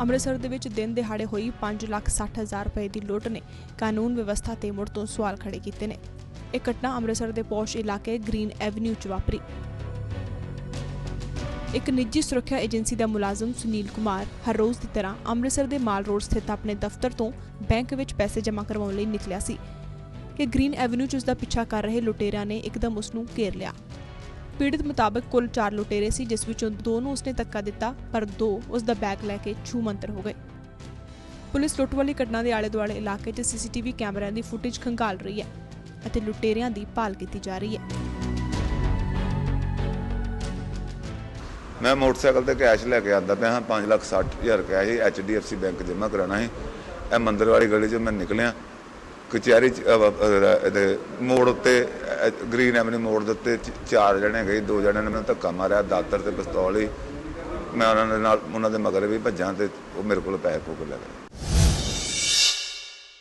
ਅੰਮ੍ਰਿਤਸਰ ਦੇ ਵਿੱਚ ਦਿਨ ਦਿਹਾੜੇ ਹੋਈ 5 ਲੱਖ 60 ਹਜ਼ਾਰ ਰੁਪਏ ਦੀ ਲੁੱਟ ਨੇ ਕਾਨੂੰਨ ਵਿਵਸਥਾ ਤੇ ਮੁੜ ਤੋਂ ਸਵਾਲ ਖੜੇ ਕੀਤੇ ਨੇ। ਇਹ ਘਟਨਾ ਅੰਮ੍ਰਿਤਸਰ ਦੇ ਪੌਸ਼ ਇਲਾਕੇ ਗ੍ਰੀਨ ਐਵਨਿਊ 'ਚ ਵਾਪਰੀ। ਇੱਕ ਨਿੱਜੀ ਸੁਰੱਖਿਆ ਏਜੰਸੀ ਦਾ ਮੁਲਾਜ਼ਮ ਸੁਨੀਲ ਕੁਮਾਰ ਹਰ ਰੋਜ਼ ਦੀ ਤਰ੍ਹਾਂ ਅੰਮ੍ਰਿਤਸਰ ਦੇ ਮਾਲ ਰੋਡ ਸਥਿਤ ਆਪਣੇ ਦਫ਼ਤਰ ਤੋਂ ਬੈਂਕ ਵਿੱਚ ਪੈਸੇ ਜਮ੍ਹਾਂ ਕਰਵਾਉਣ ਲਈ ਨਿਕਲਿਆ ਸੀ। ਕਿ ਗ੍ਰੀਨ ਐਵਨਿਊ 'ਚ ਉਸ ਦਾ ਪਿੱਛਾ ਕਰ ਰਹੇ ਲੁਟੇਰਿਆਂ ਨੇ ਇੱਕਦਮ ਉਸ ਨੂੰ ਘੇਰ ਲਿਆ। ਪੀੜਤ ਮੁਤਾਬਕ ਕੁੱਲ 4 ਲੁਟੇਰੇ ਸੀ, ਜਿਸ ਵਿੱਚੋਂ ਦੋ ਨੂੰ ਉਸਨੇ ਧੱਕਾ ਦਿੱਤਾ, ਪਰ ਦੋ ਉਸ ਦਾ ਬੈਗ ਲੈ ਕੇ ਛੂ ਹੋ ਗਏ। ਪੁਲਿਸ ਲੁੱਟ ਵਾਲੀ ਘਟਨਾ ਦੇ ਆਲੇ ਦੁਆਲੇ ਇਲਾਕੇ 'ਚ ਸੀਸੀਟੀਵੀ ਕੈਮਰਿਆਂ ਦੀ ਫੁਟੇਜ ਖੰਗਾਲ ਰਹੀ ਹੈ ਅਤੇ ਲੁਟੇਰਿਆਂ ਦੀ ਭਾਲ ਕੀਤੀ ਜਾ ਰਹੀ ਹੈ। ਮੈਂ ਮੋਟਰਸਾਈਕਲ ਤੇ ਕੈਸ਼ ਲੈ ਕੇ ਆਂਦਾ ਪਿਆ ਹਾਂ 5 ਲੱਖ 60 ਹਜ਼ਾਰ ਕੈਸ਼ ਐਚਡੀਐਫਸੀ ਬੈਂਕ ਜਮ੍ਹਾਂ ਕਰਾਉਣਾ ਸੀ। ਇਹ ਮੰਦਰ ਵਾਲੀ ਗਲੀ 'ਚ ਮੈਂ ਨਿਕਲਿਆ। ਕਚਹਿਰੀ ਇਹਦੇ ਮੋੜ ਉੱਤੇ ਅਹ, ਗ੍ਰੀਨ ਐਵਨਿਊ ਮੋੜ ਦੇ ਉੱਤੇ ਚਾਰ ਜਣੇ ਗਏ ਦੋ ਜਣਿਆਂ ਨੇ ਮੈਨੂੰ ਧੱਕਾ ਮਾਰਿਆ ਦਾਤਰ ਤੇ ਪਿਸਤੌਲ ਹੀ। ਮੈਂ ਉਹਨਾਂ ਦੇ ਨਾਲ ਉਹਨਾਂ ਦੇ ਮਗਰ ਵੀ ਭੱਜਾਂ ਤੇ ਉਹ ਮੇਰੇ ਕੋਲ ਪੈਸੇ ਫੂਕ ਲੈ ਗਏ।